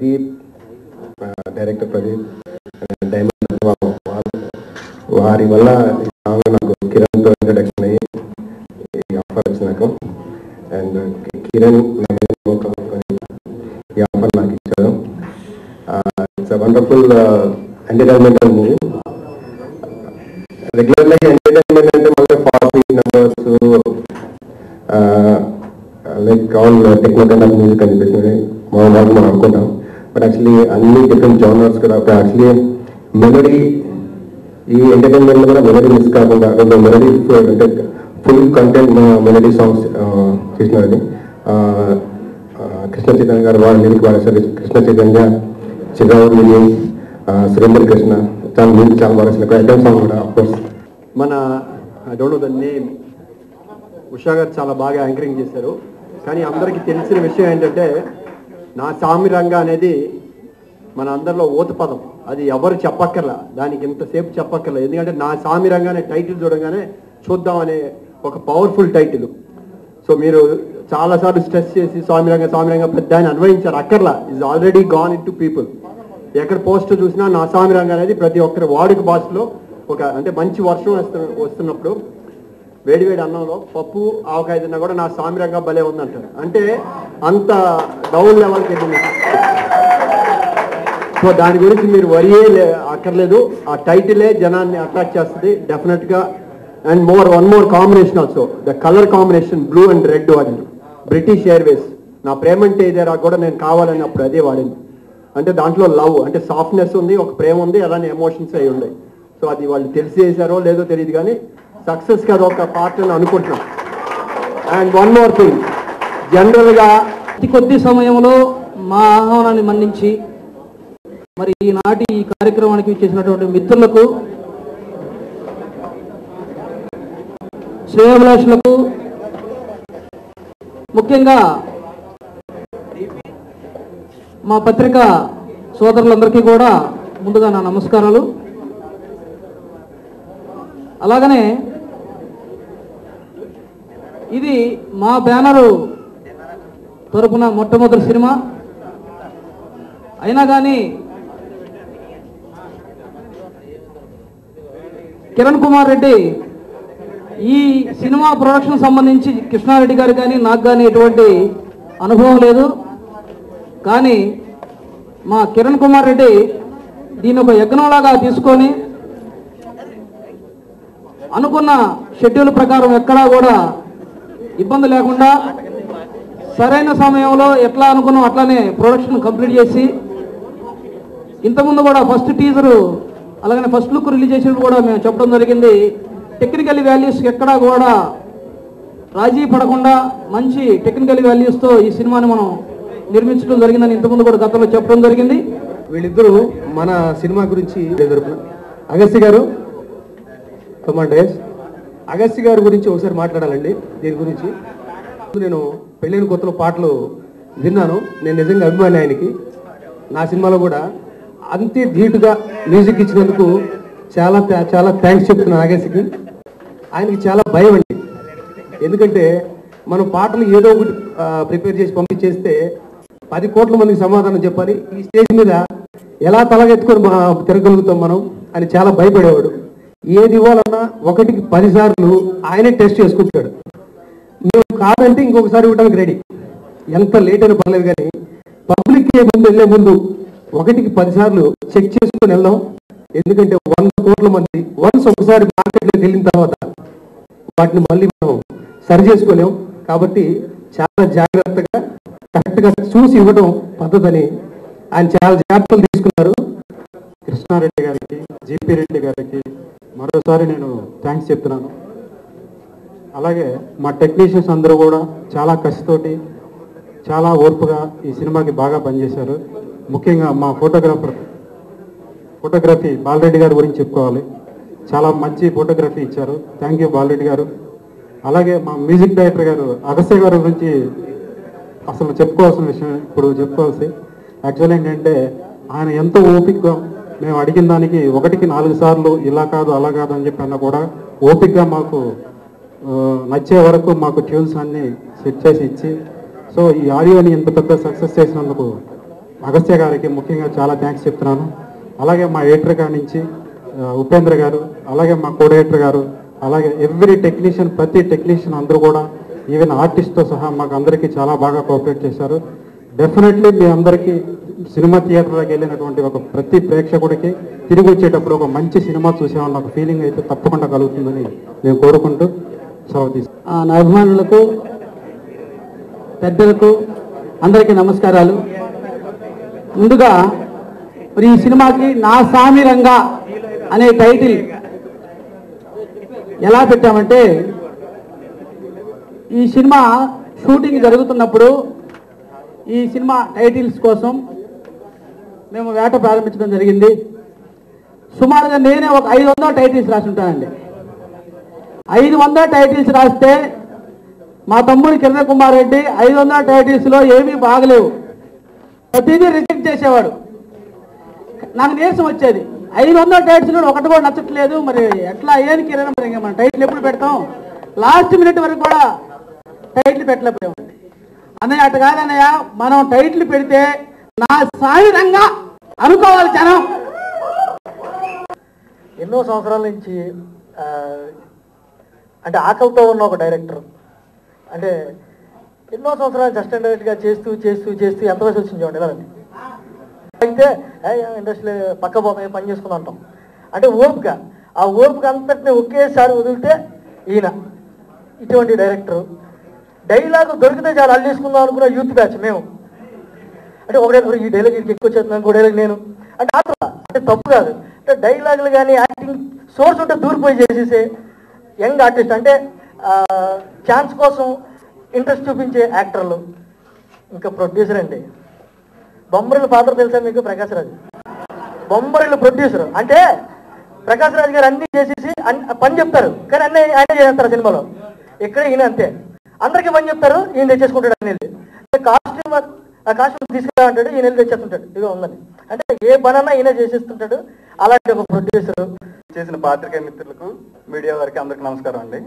Pradeep director Pradeep diamond వారి వల్ల song నాకు కిరణ్తో ఇంట్రడక్షన్ అయ్యి ఈ ఆఫర్ వచ్చింది నాకు అండ్ కిరణ్ ఈ ఆఫర్ నాకు ఇచ్చారు. ఇట్స్ వండర్ఫుల్ ఎంటర్టైన్మెంటల్ మూవీ రెగ్యులర్గా ఎంటర్టైన్మెంట్ అంటే మళ్ళీ forty numbers like on technical music అనిపిస్తుంది మా మనం అనుకుంటాం. యాక్చువల్లీ అన్ని డిఫరెంట్ జానర్స్ కూడా యాక్చువల్లీ మెలడీ ఈ ఎంటర్టైన్మెంట్ కూడా మెమరీ మిస్ కాకుండా మెమరీ మెలడీ అంటే ఫుల్ కంటెంట్ మెలడీ సాంగ్స్ చేసినారని. కృష్ణ చైతన్య గారు వాళ్ళు లిరిక్ వాడేసారు కృష్ణ చైతన్య చిరావులి సురేంద్ర కృష్ణ చాలా మ్యూజిక్ చాలా బాగా ఐటమ్ సాంగ్ కూడా అఫ్కోర్స్ మన I don't know the name Usha garu చాలా బాగా యాంకరింగ్ చేశారు. కానీ అందరికీ తెలిసిన విషయం ఏంటంటే నా సామిరంగ అనేది మన అందరిలో ఊత పదం. అది ఎవరు చెప్పక్కర్లా. దానికి ఇంతసేపు చెప్పక్కర్లా. ఎందుకంటే నా సామిరంగ అనే టైటిల్ చూడగానే చూద్దాం అనే ఒక పవర్ఫుల్ టైటిల్. సో మీరు చాలాసార్లు స్ట్రెస్ చేసి స్వామిరంగ స్వామిరంగ పెద్ద అని అన్వయించారు. అక్కర్లా. Is already gone in to people ఎక్కడ పోస్ట్ చూసినా నా సామిరంగ అనేది ప్రతి ఒక్కరి వాడుక భాషలో ఒక అంటే మంచి వర్షం వస్తున్నప్పుడు వేడివేడి అన్నంలో పప్పు ఆవకాయ తిన్నా కూడా నా సామిరంగా భలే ఉందంటారు. అంటే అంత డౌన్ లెవెల్కి వెళ్ళింది. సో దాని గురించి మీరు వరియే అక్కర్లేదు. ఆ టైటిలే జనాన్ని అట్రాక్ట్ చేస్తుంది డెఫినెట్గా and more one more combination also. The colour combination blue and red వాడింది. British Airways. నా ప్రేమ అంటే ఇదేరా కూడా నేను కావాలని అప్పుడు అదే వాడింది. అంటే దాంట్లో లవ్ అంటే సాఫ్ట్నెస్ ఉంది ఒక ప్రేమ ఉంది అలానే ఎమోషన్స్ అయి ఉన్నాయి. సో అది వాళ్ళు తెలిసి చేశారో లేదో తెలియదు కానీ సక్సెస్గా ఒక పార్ట్ అని అనుకుంటున్నాం. అండ్ వన్ మోర్ థింగ్ జనరల్గా అతి కొద్ది సమయంలో మా ఆహ్వానాన్ని మన్నించి మరి ఈనాటి ఈ కార్యక్రమానికి చేసినటువంటి మిత్రులకు శ్రేయభిలాషులకు ముఖ్యంగా మా పత్రిక సోదరులందరికీ కూడా ముందుగా నా నమస్కారాలు. అలాగనే ఇది మా బ్యానరు తరపున మొట్టమొదటి సినిమా. అయినా కానీ కిరణ్ కుమార్ రెడ్డి ఈ సినిమా ప్రొడక్షన్ సంబంధించి కృష్ణారెడ్డి గారు కానీ నాకు కానీ ఎటువంటి అనుభవం లేదు. కానీ మా కిరణ్ కుమార్ రెడ్డి దీని ఒక యజ్ఞంలాగా తీసుకొని అనుకున్న షెడ్యూల్ ప్రకారం ఎక్కడా కూడా ఇబ్బంది లేకుండా సరైన సమయంలో ఎట్లా అనుకున్నాం అట్లానే ప్రొడక్షన్ కంప్లీట్ చేసి ఇంతకుముందు కూడా ఫస్ట్ టీజరు అలాగనే ఫస్ట్ లుక్ రిలీజ్ చేసినప్పుడు కూడా మేము చెప్పడం జరిగింది టెక్నికల్ వాల్యూస్ ఎక్కడా కూడా రాజీ పడకుండా మంచి టెక్నికల్ వాల్యూస్తో ఈ సినిమాని మనం నిర్మించడం జరిగిందని ఇంతకుముందు కూడా గతంలో చెప్పడం జరిగింది. వీళ్ళిద్దరూ మన సినిమా గురించి తరపున అగస్త్య గారు కమాండర్స్ అగస్తి గారి గురించి ఒకసారి మాట్లాడాలండి దీని గురించి. నేను పెళ్ళైన కొత్తలో పాటలు విన్నాను నేను నిజంగా అభిమాని ఆయనకి. నా సినిమాలో కూడా అంతే ధీటుగా మ్యూజిక్ ఇచ్చినందుకు చాలా చాలా థ్యాంక్స్ చెప్తున్నాను అగస్త్యకి ఆయనకి చాలా భయం అండి. ఎందుకంటే మనం పాటలు ఏదో ఒకటి ప్రిపేర్ చేసి పంపించేస్తే పది కోట్ల మందికి సమాధానం చెప్పాలి. ఈ స్టేజ్ మీద ఎలా తలగెత్తుకొని తిరగలుగుతాం మనం అని చాలా భయపడేవాడు. ఏది ఇవ్వాలన్నా ఒకటికి పది సార్లు ఆయనే టెస్ట్ చేసుకుంటాడు. మేము కాదంటే ఇంకొకసారి ఇవ్వడానికి రెడీ. ఎంత లేట్ అయినా పర్లేదు కానీ పబ్లిక్ ముందు వెళ్ళే ముందు ఒకటికి పది సార్లు చెక్ చేసుకుని వెళ్దాం. ఎందుకంటే వంద కోట్ల మంది వన్స్ ఒకసారి మార్కెట్లోకి వెళ్ళిన తర్వాత వాటిని మళ్ళీ మనం సరి చేసుకోలేం. కాబట్టి చాలా జాగ్రత్తగా కరెక్ట్గా చూసి ఇవ్వడం పద్ధతి ఆయన చాలా జాగ్రత్తలు తీసుకున్నారు. కృష్ణారెడ్డి గారికి జీపీ రెడ్డి గారికి మరోసారి నేను థ్యాంక్స్ చెప్తున్నాను. అలాగే మా టెక్నీషియన్స్ అందరూ కూడా చాలా కసితోటి చాలా ఓర్పుగా ఈ సినిమాకి బాగా పనిచేశారు. ముఖ్యంగా మా ఫోటోగ్రాఫర్ ఫోటోగ్రఫీ బాలరెడ్డి గారి గురించి చెప్పుకోవాలి. చాలా మంచి ఫోటోగ్రఫీ ఇచ్చారు. థ్యాంక్ యూ బాలరెడ్డి గారు. అలాగే మా మ్యూజిక్ డైరెక్టర్ గారు అగస్య గారి గురించి అసలు చెప్పుకోవాల్సిన విషయం ఇప్పుడు చెప్పుకోవాల్సి యాక్చువల్ ఏంటంటే ఆయన ఎంతో ఓపికగా మేము అడిగిన దానికి ఒకటికి నాలుగు సార్లు ఇలా కాదు అలా కాదు అని చెప్పి కూడా ఓపికగా మాకు నచ్చే వరకు మాకు ట్యూన్స్ అన్ని సెట్ చేసి ఇచ్చి సో ఈ ఆడియోని ఇంత పెద్ద సక్సెస్ చేసినందుకు అగస్త్య గారికి ముఖ్యంగా చాలా థ్యాంక్స్ చెప్తున్నాను. అలాగే మా ఎడిటర్ గారి నుంచి ఉపేంద్ర గారు అలాగే మా కోడేటర్ గారు అలాగే ఎవ్రీ టెక్నీషియన్ ప్రతి టెక్నీషియన్ అందరూ కూడా ఈవెన్ ఆర్టిస్ట్తో సహా మాకు అందరికీ చాలా బాగా కోఆపరేట్ చేశారు. డెఫినెట్లీ మీ అందరికీ సినిమా థియేటర్లోకి వెళ్ళినటువంటి ఒక ప్రతి ప్రేక్షకుడికి తిరిగి వచ్చేటప్పుడు ఒక మంచి సినిమా చూసామన్న ఒక ఫీలింగ్ అయితే తప్పకుండా కలుగుతుందని నేను కోరుకుంటూ సెలవు తీసుకుంటాను నా అభిమానులకు పెద్దలకు అందరికీ నమస్కారాలు. ముందుగా మరి ఈ సినిమాకి నా సామి రంగా అనే టైటిల్ ఎలా పెట్టామంటే ఈ సినిమా షూటింగ్ జరుగుతున్నప్పుడు ఈ సినిమా టైటిల్స్ కోసం మేము వేట ప్రారంభించడం జరిగింది. సుమారుగా నేనే ఒక ఐదు వందల టైటిల్స్ రాసి ఉంటానండి ఐదు వందల టైటిల్స్ రాస్తే మా తమ్ముడు కిరణ్ కుమార్ రెడ్డి ఐదు వందల టైటిల్స్లో ఏమీ బాగలేవు. ప్రతిదీ రిజెక్ట్ చేసేవాడు. నాకు నీరసం వచ్చేది. ఐదు వందల టైటిల్స్ ఒకటి కూడా నచ్చట్లేదు. మరి ఎట్లా ఏది కిరణ్ మరి ఇంకా మనం టైటిల్ ఎప్పుడు పెడతాం? లాస్ట్ మినిట్ వరకు కూడా టైటిల్ పెట్టలేకపోయామండి. అన్నయ్య అటు కాదన్నయ్య మనం టైటిల్ పెడితే నా సాయుధంగా అనుకోవాలి జనం. ఎన్నో సంవత్సరాల నుంచి అంటే ఆకలితో ఉన్న ఒక డైరెక్టర్. అంటే ఎన్నో సంవత్సరాలు జస్ట్ అండ్ డైరెక్ట్గా చేస్తూ చేస్తూ చేస్తూ ఎంత వయసు వచ్చింది చూడండి ఇలా అయితే ఇండస్ట్రీలో పక్క పోయి పని చేసుకుని అంటాం. అంటే ఓపిక ఆ ఓపిక అంతటిని ఒకేసారి వదిలితే ఈయన ఇటువంటి డైరెక్టర్. డైలాగ్ దొరికితే చాలా అల్లేసుకుందాం అనుకున్న యూత్ బ్యాచ్ మేము. అంటే ఒక ఈ డైలాగ్ వీడికి ఎక్కువ చేస్తున్నాను ఇంకో డైలాగ్ నేను. అంటే ఆత్మ అంటే తప్పు కాదు. అంటే డైలాగులు కానీ యాక్టింగ్ సోర్స్ ఉంటే దూరిపోయి చేసేసే యంగ్ ఆర్టిస్ట్ అంటే ఛాన్స్ కోసం ఇంట్రెస్ట్ చూపించే యాక్టర్లు. ఇంకా ప్రొడ్యూసర్ అండి. బొమ్మరిల పాత్ర తెలుసా మీకు? ప్రకాశ్ రాజు. బొమ్మరిల ప్రొడ్యూసర్ అంటే ప్రకాశ్ రాజు గారు అన్ని చేసేసి అన్ని- పని చెప్తారు. కానీ అన్ని ఆయన చేస్తారు సినిమాలో. ఇక్కడ ఈయన అంతే. అందరికీ పని చెప్తారు ఈయన తెచ్చేసుకుంటాడు అనేది. కాస్ట్యూమ్ ఆ కాస్ట్యూమ్ తీసుకురా అంటాడు ఈయన తెచ్చేస్తుంటాడు. ఇదిగో ఉందని అంటే ఏ పనన్నా ఈయన చేసేస్తుంటాడు. అలాంటి ఒక ప్రొడ్యూసర్ చేసిన పాత్రికేయ మిత్రులకు మీడియా వారికి అందరికీ నమస్కారం అండి.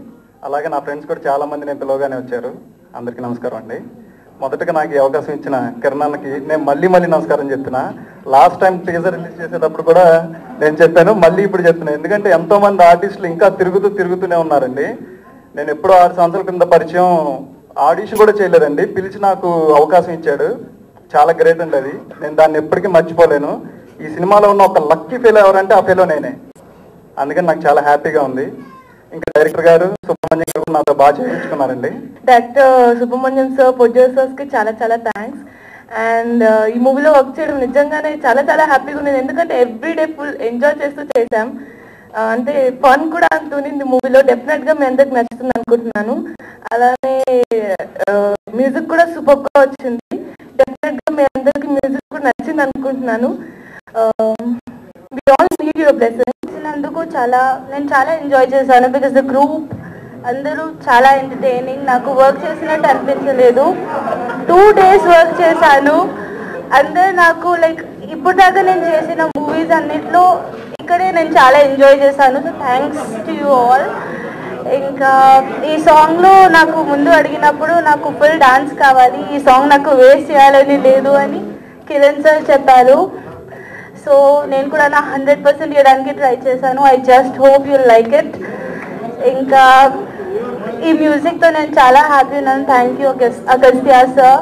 అలాగే నా ఫ్రెండ్స్ కూడా చాలా మంది నేను పిలవగానే వచ్చారు. అందరికీ నమస్కారం అండి. మొదటగా నాకు ఈ అవకాశం ఇచ్చిన కిరణానికి నేను మళ్ళీ మళ్ళీ నమస్కారం చెప్తున్నా. లాస్ట్ టైం టీజర్ రిలీజ్ చేసేటప్పుడు కూడా నేను చెప్పాను మళ్ళీ ఇప్పుడు చెప్తున్నాను ఎందుకంటే ఎంతో మంది ఆర్టిస్టులు ఇంకా తిరుగుతూ తిరుగుతూనే ఉన్నారండి. నేను ఎప్పుడో ఆరు సంవత్సరాల కింద పరిచయం ఆడిషన్ కూడా చేయలేదండి. పిలిచి నాకు అవకాశం ఇచ్చాడు. చాలా గ్రేట్ అండి అది. నేను దాన్ని ఎప్పటికీ మర్చిపోలేను. ఈ సినిమాలో ఉన్న ఒక లక్కీ ఫెయిల్ ఎవరంటే ఆ ఫెయిల్ నేనే. అందుకని నాకు చాలా హ్యాపీగా ఉంది. ఇంకా డైరెక్టర్ గారు సుబ్రహ్మణ్యం గారు నాతో బాగా చేయించుకున్నారండి. డైరెక్టర్ సుబ్రహ్మణ్యం సార్ ప్రొడ్యూసర్స్కి చాలా చాలా థ్యాంక్స్ అండ్ ఈ మూవీలో వర్క్ చేయడం నిజంగానే చాలా చాలా హ్యాపీగా ఉంది. ఎందుకంటే ఎవ్రీ డే ఫుల్ ఎంజాయ్ చేస్తూ చేశాం. అంటే ఫన్ కూడా అంత ఉంది మూవీలో. డెఫినెట్గా మీ అందరికి నచ్చుతుంది అనుకుంటున్నాను. అలానే మ్యూజిక్ కూడా సూపర్గా వచ్చింది. డెఫినెట్గా మీ అందరికి మ్యూజిక్ కూడా నచ్చింది అనుకుంటున్నాను. అందుకు చాలా నేను చాలా ఎంజాయ్ చేశాను బికాస్ ద గ్రూప్ అందరూ చాలా ఎంటర్టైనింగ్ నాకు వర్క్ చేసినట్టు అనిపించలేదు. టూ డేస్ వర్క్ చేశాను. అందరు నాకు లైక్ ఇప్పుడు దాకా నేను చేసిన మూవీస్ అన్నిట్లో ఇక్కడే నేను చాలా ఎంజాయ్ చేశాను. So thanks to you all ఇంకా ఈ సాంగ్లో నాకు ముందు అడిగినప్పుడు నాకు ఫుల్ డాన్స్ కావాలి. ఈ సాంగ్ నాకు వేస్ట్ చేయాలని లేదు అని కిరణ్ సార్ చెప్పారు. సో నేను కూడా నా హండ్రెడ్ పర్సెంట్ ఇవ్వడానికి ట్రై చేశాను. I just hope you like it ఇంకా ఈ మ్యూజిక్తో నేను చాలా హ్యాపీ ఉన్నాను. Thank you Agastya sir